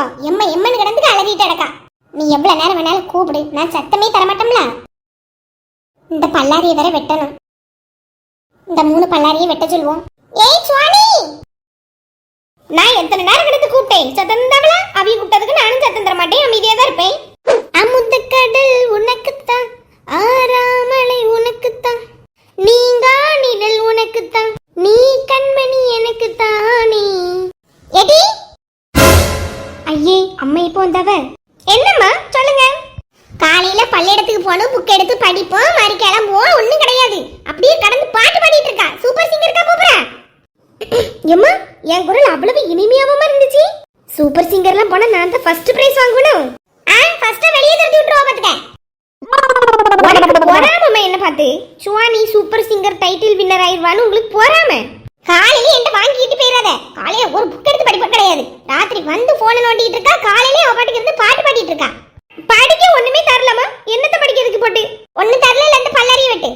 நம்ம எம்ம எம்மன்னு கிடந்துக்கு அலறிட்டு கிடக்கா நீ எவ்வளவு நேரம் வேணாலும் கூப்பிடு. நான் சத்தமே தரமாட்டோம்ல? இந்த பல்லாரியை வேற வெட்டணும். இந்த மூணு பல்லாரியை வெட்ட சொல்லுவோம். ஏய் சுவாமி நான் எத்தனை நேரம் கிடந்து கூப்பிட்டேன்? சத்தம் தரல? அவிய கூப்பிட்டதுக்கு நானும் சத்தம் தர மாட்டேன். அமைதியா தான் இருப்பேன். அமுத கடல் உனக்குத்தான். ஆறாமலை உனக்குத்தான். நீங்கா நிழல் உனக்குத்தான். நீ கண்மணி எனக்குத்தானே. எடி! ஐயே அம்மா இப்போ வந்தவ? என்னம்மா சொல்லுங்க. காலையில பள்ளியிடத்துக்கு போகணும் புக் எடுத்து படிப்போம் மாதிரி கிளம்புவோம் ஒண்ணும் கிடையாது. அப்படியே கடந்து பாட்டு பாடிட்டு இருக்கா. சூப்பர் சிங்கர் தான் போறா. எம்மா என் குரல் அவ்வளவு இனிமையாவமா இருந்துச்சு. சூப்பர் சிங்கர்லாம் போனா நான் தான் ஃபர்ஸ்ட் பிரைஸ் வாங்கணும். ஆ ஃபர்ஸ்ட் வெளியே தட்டி விட்டுருவா பாத்துக்க. போறாம என்ன பார்த்து. Suvani super singer title winner ஆயிடுவான்னு உங்களுக்கு பொறாம காலையில என்கிட்ட வாங்கிட்டு போயிடாத காலையில ஒரு புக் எடுத்து படிப்ப கிடையாது ராத்திரி வந்து போன நோண்டிட்டு இருக்கா காலையில அவ பாட்டுக்கு இருந்து பாட்டு பாடிட்டு இருக்கா படிக்க ஒண்ணுமே தரலமா என்னத்த படிக்கிறதுக்கு போட்டு ஒண்ணு தரல இல்ல இந்த பல்லாரிய விட்டு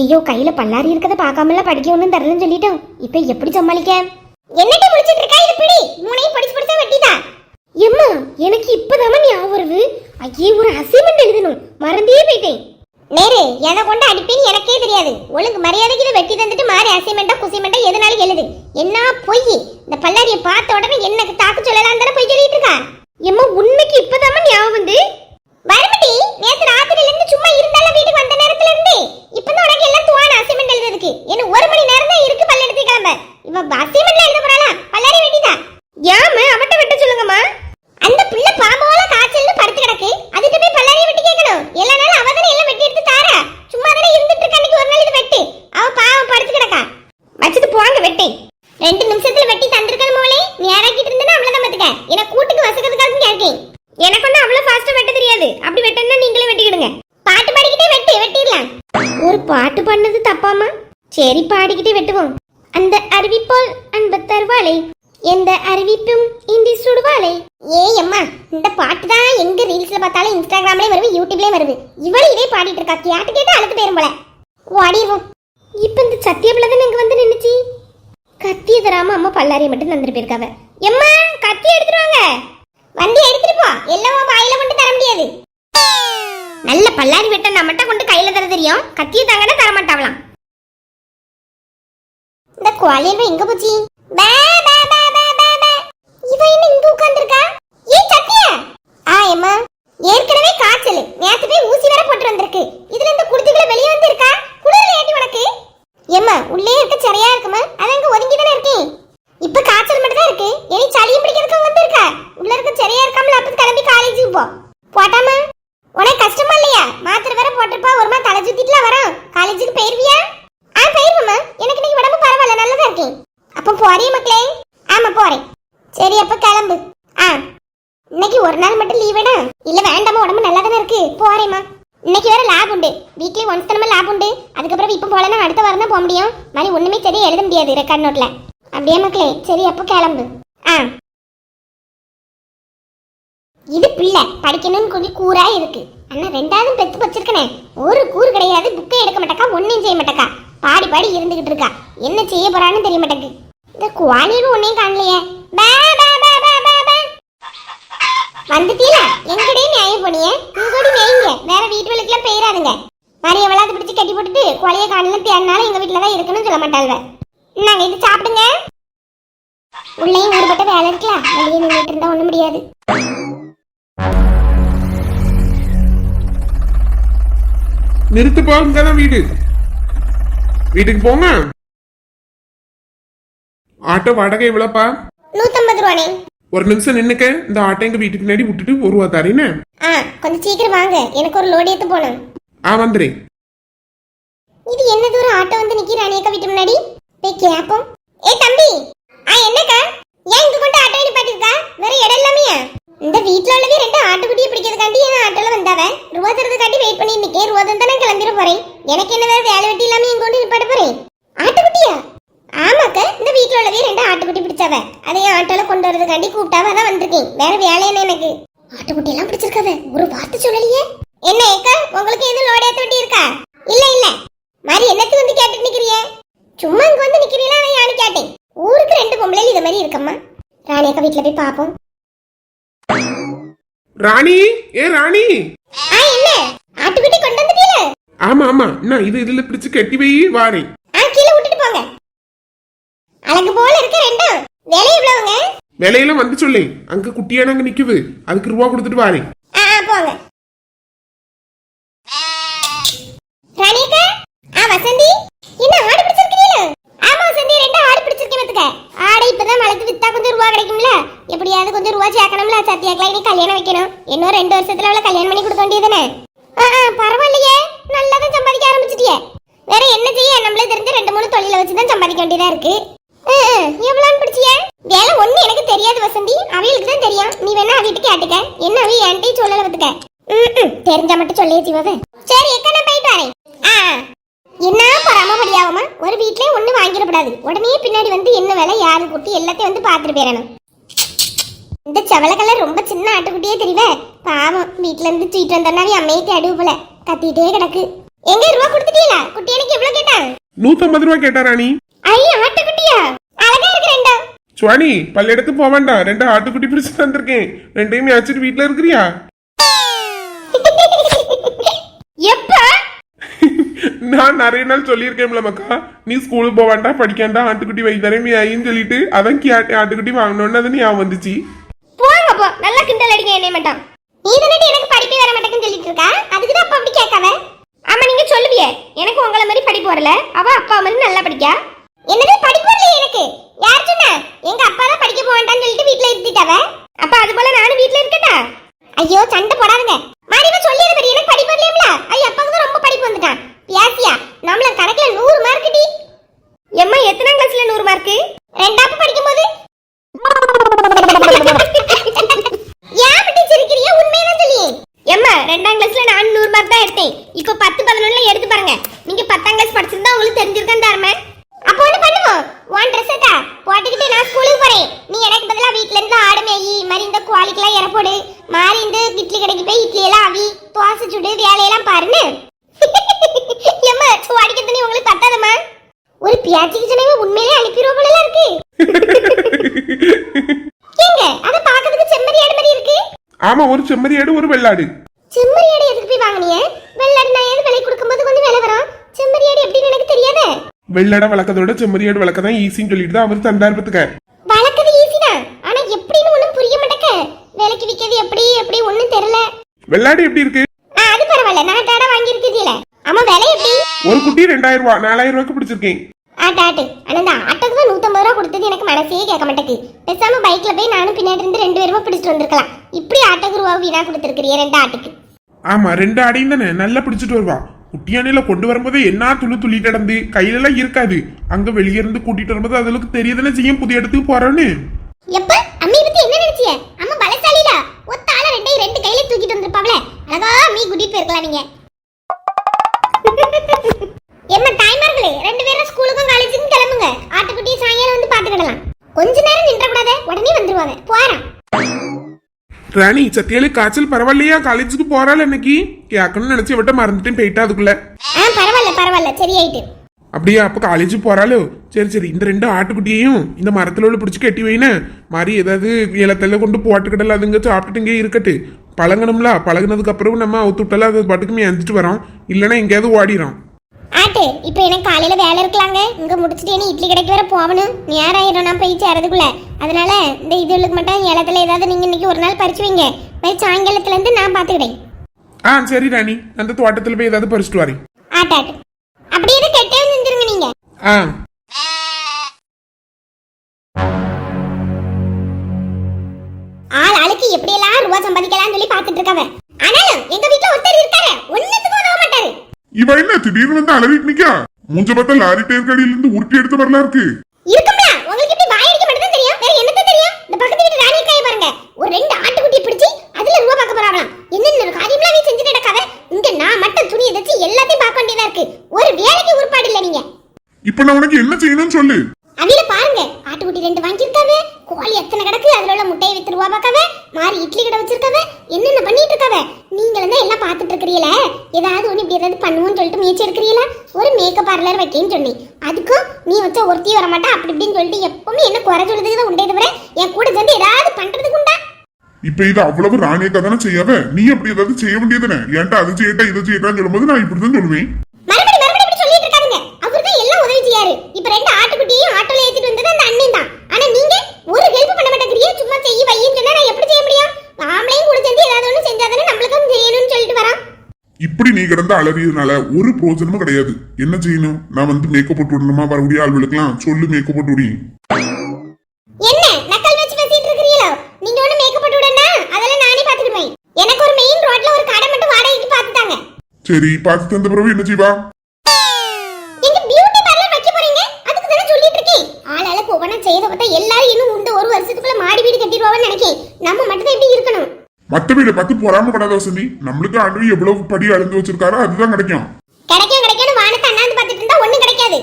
ஐயோ கையில பல்லாரி இருக்கத பார்க்காமல படிக்க ஒண்ணும் தரலன்னு சொல்லிட்டோம். இப்ப எப்படி சமாளிக்க? என்னடி முடிச்சிட்டு இருக்கா? இது பிடி. மூணையும் படிச்சு படிச்சா வெட்டிதா எம்மா எனக்கு இப்பதாம ஞாபகம் வருது. ஐயே ஒரு அசைன்மெண்ட் எழுதணும். மறந்தே போயிட்டேன். நேரு எதை கொண்டு அடிப்பேன்னு எனக்கே தெரியாது. ஒழுங்கு மரியாதைக்கு இதை வெட்டி தந்துட்டு மாறி அசைன்மெண்டா குசைமெண்டா எதுனாலும் எழுது. என்ன பொய்? இந்த பல்லாரியை பார்த்த உடனே எனக்கு தாக்கு சொல்லலாம் தானே போய் சொல்லிட்டு இருக்கா? எம்மா உண்மைக்கு இப்பதாம ஞாபகம் வந்து? வருமடி நேத்து ராத்திரில இருந்து சும்மா இருந்தாலும் வீட்டுக்கு வந்த நேரத்துல இருந்து இப்பதான் உனக்கு எல்லாம் துவான அசைன்மெண்ட் எழுதுறதுக்கு. என்ன ஒரு மணி நேரம் தான் இருக்கு பல்ல எடுத்து கிளம்ப. இவன் அசைன்மெண்ட்ல எழுத போறாளா பல்லாரி வெட்டிதா யாம அவட்ட வெட்ட சொல்லுங்கம்மா அந்த பிள்ளை பாம்போல காய்ச்சல்னு படுத்து கிடக்கு அதுக்கு போய் பல்லாரிய வெட்டி கேட்கணும் எல்லா நாளும் அவ தானே எல்லாம் வெட்டி எடுத்து தாரா சும்மா தானே இருந்துட்டு இருக்கா அன்னைக்கு ஒரு நாள் இது வெட்டு அவ பாவம் படுத்து கிடக்கா வச்சுட்டு போங்க வெட்டி ரெண்டு நிமிஷத்துல வெட்டி தந்திருக்கணும் மோளே நேராக்கிட்டு இருந்தா அவ்வளவுதான் பாத்துக்க எனக்கு கூட்டுக்கு வசக்கிறதுக்காக கேட்கேன் எனக்கு வந்து அவ்வளவு ஃபாஸ்டா வெட்ட தெரியாது அப்படி வெட்டணும்னா நீங்களே வெட்டிக்கிடுங்க பாட்டு பாடிக்கிட்டே வெட்டு வெட்டிடலாம் ஒரு பாட்டு பண்ணது தப்பாமா சரி பாடிக்கிட்டே வெட்டுவோம். அந்த அறிவிப்போல் அன்பு தருவாளே எந்த அறிவிப்பும் இந்தி சுடுவாளே. ஏ அம்மா இந்த பாட்டு தான் எங்க ரீல்ஸ்ல பார்த்தாலும் இன்ஸ்டாகிராம்லயும் வருது யூடியூப்லயும் வருது. இவளும் இதே பாடிட்டு இருக்கா கேட்டு கேட்டு அழுத்து போயிரும் போல. ஓடிடுவோம் இப்ப இந்த சத்தியபிள்ள தான் தானே இங்க வந்து நின்னுச்சு? கத்திய தராம அம்மா பல்லாரிய மட்டும் தந்துட்டு போயிருக்காவ. எம்மா கத்தி எடுத்துருவாங்க வண்டி எடுத்துட்டு போ. எல்லாம் வாயில கொண்டு தர முடியாது. நல்ல பல்லாரி வெட்ட நம்மட்ட கொண்டு கையில தர தெரியும். கத்திய தாங்கன்னா தர மாட்டாவலாம் இந்த குவாலியல்வ எங்க போச்சு? பே பே பே பே பே பே. இவ என்ன இங்க உட்கார்ந்திருக்கா? ஏ சத்தியா ஆ எம்மா ஏற்கனவே காய்ச்சல். நேத்து போய் ஊசி வேற போட்டு வந்திருக்கு. இதுல இந்த குடுத்துக்குள்ள வெளிய வந்திருக்கா? குளிர்ல ஏட்டி உனக்கு? ஏம்மா உள்ளே இருக்க சரியா இருக்குமா? அது அங்க ஒதுங்கி தானே இருக்கேன் இப்ப காய்ச்சல் மட்டும் தான் இருக்கு இனி சளியும் பிடிக்கிறதுக்கு வந்து இருக்கா உள்ள இருக்க சரியா இருக்காமல அப்ப கிளம்பி காலேஜுக்கு போ போட்டாமா உனக்கு கஷ்டமா இல்லையா மாத்திரை வேற போட்டிருப்பா ஒரு மாதிரி தலை சுத்திட்டுலாம் வரோம் காலேஜுக்கு போயிருவியா ஆ போயிருவோம்மா எனக்கு இன்னைக்கு உடம்பு பரவாயில்ல நல்லதா இருக்கேன் அப்ப போறிய மக்களே ஆமா போறேன் சரி அப்ப கிளம்பு ஆ இன்னைக்கு ஒரு நாள் மட்டும் லீவேடா இல்ல வேண்டாமா உடம்பு நல்லா தானே இருக்கு போறேம்மா இன்னைக்கு வேற லேப் உண்டு. வீக்லி ஒன்ஸ் தினமும் லேப் உண்டு. அதுக்கப்புறம் இப்போ போலனா அடுத்த வாரம் தான் போக முடியும். மாதிரி ஒண்ணுமே சரியா எழுத முடியாது ரெக்கார்ட் நோட்ல அப்படியே மக்களே சரி அப்போ கிளம்பு. ஆ. இது பிள்ளை. படிக்கணும்னு கொஞ்சம் கூறா இருக்கு. ஆனா ரெண்டாவது பெத்து வச்சிருக்கனே ஒரு கூறு கிடையாது புக்கை எடுக்க மாட்டக்கா ஒன்னையும் செய்ய மாட்டக்கா. பாடி பாடி இருந்துகிட்டு இருக்கா. என்ன செய்ய போறான்னு தெரிய மாட்டேங்குது. இந்த குவாலியும் ஒன்னையும் காணலையே. பே வந்துட்டீங்களா எங்கடே நியாயம் பண்ணிய உங்கடி மேய்ங்க. வேற வீட்டு வேலைக்கெல்லாம் பெயராதுங்க மாதிரி எவ்வளவு பிடிச்சு கட்டி போட்டுட்டு கொலைய காணல தேடினாலும் எங்க வீட்டுல தான் இருக்கணும்னு சொல்ல மாட்டாள்வ. நாங்க இது சாப்பிடுங்க. உள்ளேயும் ஊடுபட்ட வேலை இருக்கலாம் வெளியே நின்றுட்டு இருந்தா ஒண்ணும் முடியாது. நிறுத்துப்பா இங்கதான் வீடு. வீட்டுக்கு போங்க. ஆட்டோ வாடகை எவ்வளோப்பா? நூத்தம்பது ரூபானே. ஒரு நிமிஷம் நின்னுக்க. இந்த ஆட்டோ எங்க வீட்டுக்கு முன்னாடி விட்டுட்டு ஒரு ரூபா தரேன்னு ஆ கொஞ்சம் சீக்கிரம் வாங்க. எனக்கு ஒரு லோடு ஏத்து போகணும். ஆ வந்துறேன் இது என்ன தூரம் ஆட்டோ வந்து நிக்கிற அணியக்கா வீட்டு முன்னாடி? போய் கேப்போம். ஏ தம்பி! ஆ என்னக்கா? ஏன் இங்க கொண்டு ஆட்டோ நிப்பாட்டிருக்கா வேற இடம் இல்லாமையா இந்த வீட்ல உள்ளவே ரெண்டு ஆட்டுக்குட்டியை பிடிக்கிறதுக்காண்டி என் ஆட்டோல வந்தாவ ரூபா தரதுக்காண்டி வெயிட் பண்ணி நிக்கேன் ரூபா தான் நான் கிளம்பிட போறேன் எனக்கு என்ன வேற வேலை வெட்டி இல்லாம இங்க கொண்டு நிப்பாட்ட போறேன் ஆட்டுக்குட்டியா ஆமாக்க இந்த வீட்ல உள்ளவே ரெண்டு ஆட்டுக்குட்டி பிடிச்சாவ அதை என் ஆட்டோல கொண்டு வரதுக்காண்டி கூப்பிட்டாவ தான் வந்திருக்கேன் வேற வேலை என்ன எனக்கு? ஆட்டுக்குட்டி எல்லாம் பிடிச்சிருக்காவ ஒரு வார்த்தை சொல்லலையே. என்ன ஏக்கா உங்களுக்கு எதுவும் லோடு ஏத்த வேண்டி இருக்கா? இல்ல இல்ல. மாதிரி என்னத்துக்கு வந்து கேட்டுட்டு நிக்கிறிய? சும்மா இங்க வந்து நிக்கிறீங்களா நான் யாரு கேட்டேன். ஊருக்கு ரெண்டு பொம்பளை இது மாதிரி இருக்கம்மா. ராணி அக்கா வீட்டுல போய் பாப்போம். ராணி? ஏ ராணி? ஆ என்ன? ஆட்டுக்குட்டி கொண்டு வந்துட்டீல ஆமா ஆமா. நான் இது இதுல பிடிச்சு கட்டி வை வாரேன். ஆ கீழே விட்டுட்டு போங்க. அழகு போல இருக்க ரெண்டும். விலை எவ்வளவுங்க? விலையெல்லாம் வந்து சொல்லு அங்க குட்டியான அங்க நிக்குது அதுக்கு ரூபா கொடுத்துட்டு வாரேன் ஆ ஆ, போங்க ராணி ஆ வசந்தி என்ன ஆடு பிடிச்சிருக்கீங்களா ஆமா வசந்தி ரெண்டு ஆடு பிடிச்சிருக்கேன் பாத்துக்க ஆடை இப்பதான் வளர்த்து வித்தா கொஞ்சம் ரூபா கிடைக்கும்ல எப்படியாவது கொஞ்சம் ரூபா சேர்க்கணும்ல சத்தியாக்கெல்லாம் இனி கல்யாணம் வைக்கணும் இன்னும் ரெண்டு வருஷத்துல அவளை கல்யாணம் பண்ணி கொடுக்க வேண்டியதுதானே ஆ ஆ, பரவாயில்லையே நல்லா தான் சம்பாதிக்க ஆரம்பிச்சிட்டியே வேற என்ன செய்ய நம்மளே தெரிஞ்ச ரெண்டு மூணு தொழில வச்சு தான் சம்பாதிக்க வேண்டியதா இருக்கு பிடிச்சிய? வேலை ஒண்ணு எனக்கு தெரியாது வசந்தி. அவளுக்கு தான் தெரியும். நீ வேணா அவகிட்ட கேட்டுக்க என்ன அவ சொல்லல தெரிஞ்சா மட்டும் சொல்லியே சிவவு சரி எக்க நான் போயிட்டு வரேன். ஆ என்ன பராமப்படியாகுமா ஒரு வீட்லயே ஒண்ணு வாங்கிடக்கூடாது. உடனே பின்னாடி வந்து என்ன வேலை யாரு குட்டி எல்லாத்தையும் வந்து பார்த்துட்டு போயிடணும். இந்த செவல கலர் ரொம்ப சின்ன ஆட்டுக்குட்டியே தெரியவே? பாவம் வீட்ல இருந்து தூக்கிட்டு வந்தோன்னா அவன் அம்மையை தேடுவு போல. கத்திட்டே கிடக்கு. எங்க ரூபா கொடுத்துட்டீங்களா? குட்டி எனக்கு எவ்வளவு கேட்டான்? நூத்தம்பது ரூபா கேட்டா ராணி. ஐ ஆட்டுக்குட்டியா அழகா இருக்கு ரெண்டா சுவாணி பள்ளியிடத்து போக வேண்டாம். ரெண்டு ஆட்டுக்குட்டி பிடிச்சு தந்திருக்கேன் ரெண்டையும் வச்சுட்டு வீட்டுல இருக்கிறியா? எப்ப? நான் நிறைய நாள் சொல்லியிருக்கேன்ல மக்கா. நீ ஸ்கூலுக்கு போக வேண்டாம் படிக்க வேண்டாம் ஆட்டுக்குட்டி வைத்தரேன் நீ ஐன்னு சொல்லிட்டு அதான் கேட்டேன் ஆட்டுக்குட்டி வாங்கணும்னு அது ஞாபகம் வந்துச்சு. போங்க போ. நல்லா கிண்டல் அடிக்க என்னை மட்டும். நீ தானே எனக்கு படிப்பு வர மாட்டேங்குன்னு சொல்லிட்டு இருக்கா அதுக்கு தான் அப்பா அப்படி கேட்காத. ஆமா நீங்க சொல்லுவியே. எனக்கு உங்கள மாதிரி படிப்பு வரல. அவ அப்பா மாதிரி நல்லா படிக்கா? என்னது படிப்பு வரல எனக்கு? யார் சொன்னா? எங்க அப்பா தான் படிக்க போக சொல்லிட்டு வீட்ல இருத்திட்டாவ அப்ப அது போல நானும் வீட்ல இருக்கட்டா? ஐயோ சண்டை போடாதுங்க. மாறிவ சொல்லியது எனக்கு படிப்பு இல்லையா ஐயோ அப்பாவுக்கு ரொம்ப படிப்பு வந்துட்டான் பியாசியா நம்மள கணக்குல நூறு மார்க் டி எம்மா எத்தனாம் கிளாஸ்ல நூறு மார்க் ரெண்டாப்பு படிக்கும் போது ஏன் அப்படி சிரிக்கிறிய உண்மையதான் சொல்லி எம்மா ரெண்டாம் கிளாஸ்ல நான் நூறு மார்க் தான் எடுத்தேன் இப்போ பத்து பதினொன்னுல எடுத்து பாருங்க நீங்க பத்தாம் கிளாஸ் படிச்சிருந்தா உங்களுக்கு தெரிஞ்சிருக்கேன் தரமே அப்போ ஒண்ணு பண்ணுவோம் உன் ட்ரெஸ் எட்டா போட்டுக்கிட்டு நான் ஸ்கூலுக்கு போறேன் நீ எனக்கு பதிலா வீட்ல இருந்து ஆடு மேயி குவாலிக்கெல்லாம் இற போடு இட்லி கடைக்கு போய் இட்லி எல்லாம் அவி தோசை சுடு வேலையெல்லாம் பாருன்னு. எம்மா சுவாடிக்க தண்ணி உங்களுக்கு பத்தாதம்மா? ஒரு பியாச்சிக்கு சொன்னவே உண்மையிலே அனுப்பிடுவோம் போல இருக்கு. ஏங்க அத பாக்கிறதுக்கு செம்மறி ஆடு மாதிரி இருக்கு. ஆமா ஒரு செம்மறியாடு ஒரு வெள்ளாடு. செம்மறி ஆடு எதுக்கு போய் வாங்குனீங்க வெள்ளாடு நான் ஏது விலை கொடுக்கும்போது கொஞ்சம் விலை வரும்? செம்மறி ஆடு எப்படின்னு எனக்கு தெரியாதே. வெள்ளாடை வளர்க்கறதோட செம்மறியாடு வளர்க்க தான் ஈஸின்னு சொல்லிட்டு தான் அவர் வளர்க்கறது ஈஸி தான் ஆனா எப்படின்னு ஒண்ணும் புரிய மாட்டேக்க விலைக்கு விக்கிறது எப்படி எப்படி ஒண்ணும் தெரியல. வெள்ளாடு எப்படி இருக்கு? அது பரவாயில்ல. நாட்டாட வாங்கி இருக்குதுல ஆமா விலை எப்படி? ஒரு குட்டி ரெண்டாயிரம் ரூபா நாலாயிரம் ரூபாய்க்கு பிடிச்சிருக்கேன். ஆட்டு ஆட்டு ஆனா இந்த ஆட்டுக்கு தான் நூத்தம்பது ரூபா கொடுத்தது. எனக்கு மனசே கேட்க மாட்டேக்கு பேசாம பைக்ல போய் நானும் பின்னாடி இருந்து ரெண்டு பேருமா பிடிச்சிட்டு வந்திருக்கலாம். இப்படி ஆட்டுக்கு ரூபா வீணா கொடுத்துருக்கிறிய ரெண்டு ஆட்டுக்கு. ஆமா ரெண்டு ஆடையும் தானே? நல்லா பிடிச்சிட்டு வருவா. குட்டியானையில கொண்டு வரும்போது என்ன துளி துளி கிடந்து கையில எல்லாம் இருக்காது. அங்க வெளியே இருந்து கூட்டிட்டு வரும்போது அதுக்கு தெரியதானே செய்யும்? புதிய இடத்துக்கு போறோன்னு. எப்ப? அம்மி பத்தி என்ன நினைச்சிய? அம்மா ரெண்டு கையில தூக்கிட்டு வந்திருப்பாவல அழகா அம்மி கூட்டிட்டு போயிருக்கலாம் நீங்க. எம்மா தாய்மார்களே ரெண்டு பேரும் ஸ்கூலுக்கும் காலேஜுக்கும் கிளம்புங்க. ஆட்டுக்குட்டியை சாயங்காலம் வந்து பாத்துக்கிடலாம் கொஞ்ச நேரம் நின்ற கூடாத உடனே வந்துருவாங்க. போறான் ராணி சத்தியாலே காய்ச்சல் பரவாயில்லையா? காலேஜுக்கு போறாள் இன்னைக்கு? கேட்கணும்னு நினைச்சு விட்ட மறந்துட்டேன் போயிட்டா அதுக்குள்ள. ஆ பரவாயில்ல பரவாயில்ல. சரியாயிட்டு. அப்படியா அப்ப காலேஜ் போறாளோ? சரி சரி. இந்த ரெண்டு ஆட்டுக்குட்டியையும் இந்த மரத்துல உள்ள பிடிச்சி கட்டி வைன மாதிரி ஏதாவது இலத்தில கொண்டு போட்டுக்கிடல அதுங்க சாப்பிட்டுட்டு இங்கே இருக்கட்டு. பழகணும்ல? பழகுனதுக்கு அப்புறம் நம்ம விட்டால அது பாட்டுக்கு மேய்ஞ்சிட்டு வரோம். இல்லைன்னா எங்கேயாவது ஓடிடும் ஆட்டு இப்போ எனக்கு காலையில வேலை இருக்கலாங்க. இங்க முடிச்சிட்டு இனி இட்லி கடைக்கு வேற போகணும். நேரம் ஆயிரும் நான் போய் சேரதுக்குள்ள. அதனால இந்த இதுகளுக்கு மட்டும் ஏலத்துல ஏதாவது நீங்க இன்னைக்கு ஒரு நாள் பறிச்சு வைங்க. போய் சாயங்காலத்துல இருந்து நான் பாத்துக்கிறேன். ஆ சரி ராணி. அந்த தோட்டத்துல போய் ஏதாவது பறிச்சுட்டு வரேன். ஆட்டு ஆட்டு. அப்படியே கெட்டே செஞ்சிருங்க நீங்க. ஆ. எப்படியெல்லாம் ரூபா சம்பாதிக்கலாம்னு சொல்லி பாத்துட்டு இருக்காவ ஆனாலும் எங்க வீட்டுல ஒருத்தர் இருக்காரு. ஒண்ணுத்துக்கு உதவ மாட்டாரு. இவ என்ன திடீர்னு வந்து அலறிட்டு நிக்கா? மூஞ்ச பார்த்தா லாரி டயர் கடையில இருந்து உருட்டி எடுத்த வரலாம் இருக்கு. இருக்கும்ல. உங்களுக்கு இப்படி வாயடிக்க மட்டும் தான் தெரியும். வேற என்னத்த தெரியும்? இந்த பக்கத்து வீட்டு ராணி காய பாருங்க. ஒரு ரெண்டு ஆட்டுக்குட்டி பிடிச்சி அதுல ரூபா பார்க்க போறாங்களாம். என்னென்ன காரியம்லாம் நீ செஞ்சுட்டு நடக்காத இங்க நான் மட்டும் துணியை தச்சு எல்லாத்தையும் பார்க்க வேண்டியதா இருக்கு. ஒரு வேலைக்கு உருப்பாடு இல்ல நீங்க. இப்ப நான் உனக்கு என்ன செய்யணும்னு சொல்லு. அவில பாருங்க. ஆட்டுக்குட்டி ரெண்டு வாங்கியிருக்காவ கோழி எத்தனை கிடக்கு? அதுல உள்ள முட்டையை வித்து ரூபா மாறி இட்லி கடை வச்சிருக்கவே என்னென்ன பண்ணிட்டு இருக்கவே? நீங்களும் தான் எல்லாம் பார்த்துட்டு இருக்கிறீங்களே ஏதாவது ஒன்று இப்படி ஏதாவது பண்ணுவோம்னு சொல்லிட்டு முயற்சி எடுக்கிறீங்களா ஒரு மேக்கப் பார்லர் வைக்கேன்னு சொன்னேன். அதுக்கும் நீ வச்சா ஒருத்தி வர மாட்டா அப்படி இப்படின்னு சொல்லிட்டு எப்பவுமே என்ன குறை சொல்றதுக்கு தான் உண்டே தவிர என் கூட சேர்ந்து ஏதாவது பண்றதுக்கு உண்டா? இப்ப இது அவ்வளவு ராணியக்கா தானே செய்யாவ? நீ அப்படி ஏதாவது செய்ய வேண்டியதுன்னு ஏன்டா அது செய்யட்டா இது செய்யட்டான்னு சொல்லும்போது நான் இப்படிதான் சொல்லுவேன் மறுபடி மறுபடி இப்படி சொல்லிட்டு இருக்காருங்க அவர் தான் எல்லாம் உதவி செய்யாரு இப்ப ரெண்டு ஆட்டுக்குட்டியையும் ஆட்டோல ஏத்திட்டு வந்தது அந்த அண்ணன் தான் ஆனா நீங்க ஒரு ஹெல்ப் பண்ண மாட்டேங்கிறீங்க சும்மா செய்ய வையின்னு சொன்னா நான் எப்படி செய்ய முடியும் ஆம்பளையும் கூட சேர்ந்து ஏதாவது ஒண்ணு செஞ்சாதானே நம்மளுக்கும் செய்யணும்னு சொல்லிட்டு வரான் இப்படி நீ கிடந்து அலறியதுனால ஒரு பிரோஜனமும் கிடையாது. என்ன செய்யணும்? நான் வந்து மேக்கப் போட்டு விடணுமா? வரக்கூடிய ஆள்களுக்கெல்லாம் சொல்லு மேக்கப் போட்டு விடி. என்ன? நக்கல் வச்சு பேசிட்டு இருக்கீங்களோ நீங்க ஒண்ணு மேக்கப் போட்டு விடனா அதெல்லாம் நானே பாத்துக்கிடுவேன் எனக்கு ஒரு மெயின் ரோட்ல ஒரு கடை மட்டும் வாடகைக்கு பாத்துட்டாங்க சரி பார்த்து தந்த பிறகு என்ன செய்வா? எங்க பியூட்டி பார்லர் வைக்க போறீங்க? அதுக்கு தானே சொல்லிட்டு இருக்கேன் ஆளாளுக்கு ஒவ்வொன்றா செய்யறத பார்த்தா எல்லாரும் இன்னும் இந்த ஒரு வருஷத்துக்குள்ள மாடி வீடு கட்டிடுவாங்கன்னு நினைக்கேன். நம்ம மட்டும் தான் இப்படி இருக்கணும்? மத்த வீட பார்த்து பொறாமப்படாத வசந்தி. நம்மளுக்கு ஆண்டு எவ்வளவு படி அளந்து வச்சிருக்காரோ அதுதான் கிடைக்கும். கிடைக்கும் கிடைக்கும்னு வானத்தை அண்ணாந்து பார்த்துட்டு இருந்தா ஒண்ணும் கிடைக்காது.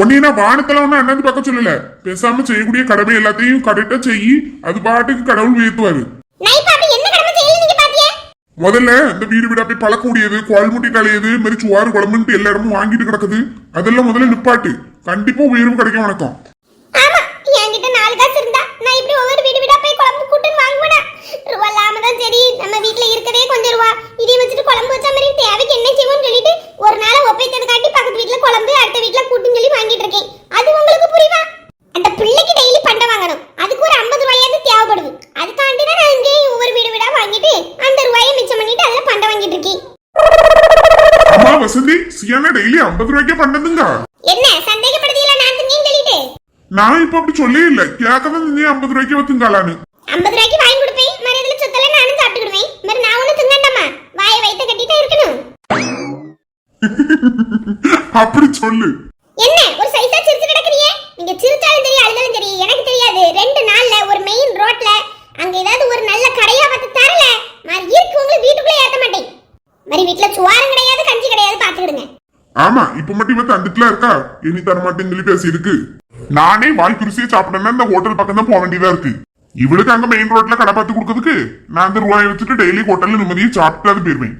ஒன்னே வானத்துல ஒண்ணு அண்ணாந்து பார்க்க சொல்லல. பேசாம செய்யக்கூடிய கடமை எல்லாத்தையும் கரெக்டா செய்யி அது பாட்டுக்கு கடவுள் உயர்த்துவாரு முதல்ல இந்த வீடு வீடா போய் பழக்கூடியது குழல்முட்டி கலையுது மாதிரி சுவாறு குழம்புன்ட்டு எல்லா இடமும் வாங்கிட்டு கிடக்குது. அதெல்லாம் முதல்ல நிப்பாட்டு. கண்டிப்பா உயர்வு கிடைக்கும் வணக்கம் ஆமா என்கிட்ட நாலு காசு இருந்தா நான் இப்படி ஒவ்வொரு வீடு வீடா போய் குழம்பு கூட்டுன்னு வாங்குவேனா ரூபா இல்லாம தான் சரி நம்ம வீட்ல இருக்கதே கொஞ்சம் ரூபா இதை வச்சுட்டு குழம்பு வச்ச மாதிரி தேவைக்கு என்ன செய்வோம்னு சொல்லிட்டு ஒரு நாள் ஒப்பைத்தது காட்டி பக்கத்து வீட்ல குழம்பு அடுத்த வீட்ல கூட்டுன்னு சொல்லி வாங்கிட்டு இருக்கேன். அது உங்களுக்கு புரியுமா? அந்த பிள்ளைக்கு டெய்லி பண்டை வாங்கணும். அதுக்கு ஒரு ஐம்பது ரூபாயாவது தேவைப்படுது. அதுக்காண்டி தான் நான் இங்கேயும் ஒவ்வொரு வீடு வீடா வாங்கிட்டு அந்த ரூபாயை மிச்சம் பண்ணிட்டு அதுல பண்டை வாங்கிட்டு இருக்கேன். அம்மா வசந்தி சியானா டெய்லி ஐம்பது ரூபாய்க்கே பண்ணதுங்க என்ன சந்தேகப்படுதீங்களா நான் திங்கன்னு சொல்லிட்டு? நான் இப்ப அப்படி சொல்லவே இல்ல. கேட்கதான் நீ ஐம்பது ரூபாய்க்கு வத்துங்காளான்னு ஐம்பது ரூபாய்க்கு வாங்கி கொடுப்பேன் மறு இதுல சுத்தல நானும் சாப்பிட்டுக்கிடுவேன் மறு நான் ஒண்ணு திங்கண்டாமா வாயை வைத்த கட்டிட்டே இருக்கணும் அப்படி சொல்லு. என்ன? ஒரு சைஸா சிரிச்சு கிடக்குறீங்க நீங்க சிரிச்சாலும் தெரியும் அழுதாலும் தெரியும் எனக்கு தெரியாது. ரெண்டு நாள்ல ஒரு மெயின் ரோட்ல அங்க ஏதாவது ஒரு நல்ல கடையா பார்த்து தரல. மாதிரி இருக்கு உங்களுக்கு வீட்டுக்குள்ள ஏத்த மாட்டேன். மாதிரி வீட்டுல சுவாரம் கிடையாது கஞ்சி கிடையாது பாத்துக்கிடுங்க ஆமா இப்ப மட்டும் இவன் தந்துட்டுலாம் இருக்கா? இனி தரமாட்டேன்னு சொல்லி பேசி இருக்கு. நானே வாய் குருசியை சாப்பிடணும்னா இந்த ஹோட்டல் பக்கம் தான் போக வேண்டியதா இருக்கு. இவளுக்கு அங்க மெயின் ரோட்ல கடை பார்த்து கொடுக்கறதுக்கு நான் அந்த ரூபாயை வச்சுட்டு டெய்லி ஹோட்டல்ல நிம்மதியை சாப்பிட்டு அது போயிருவேன்.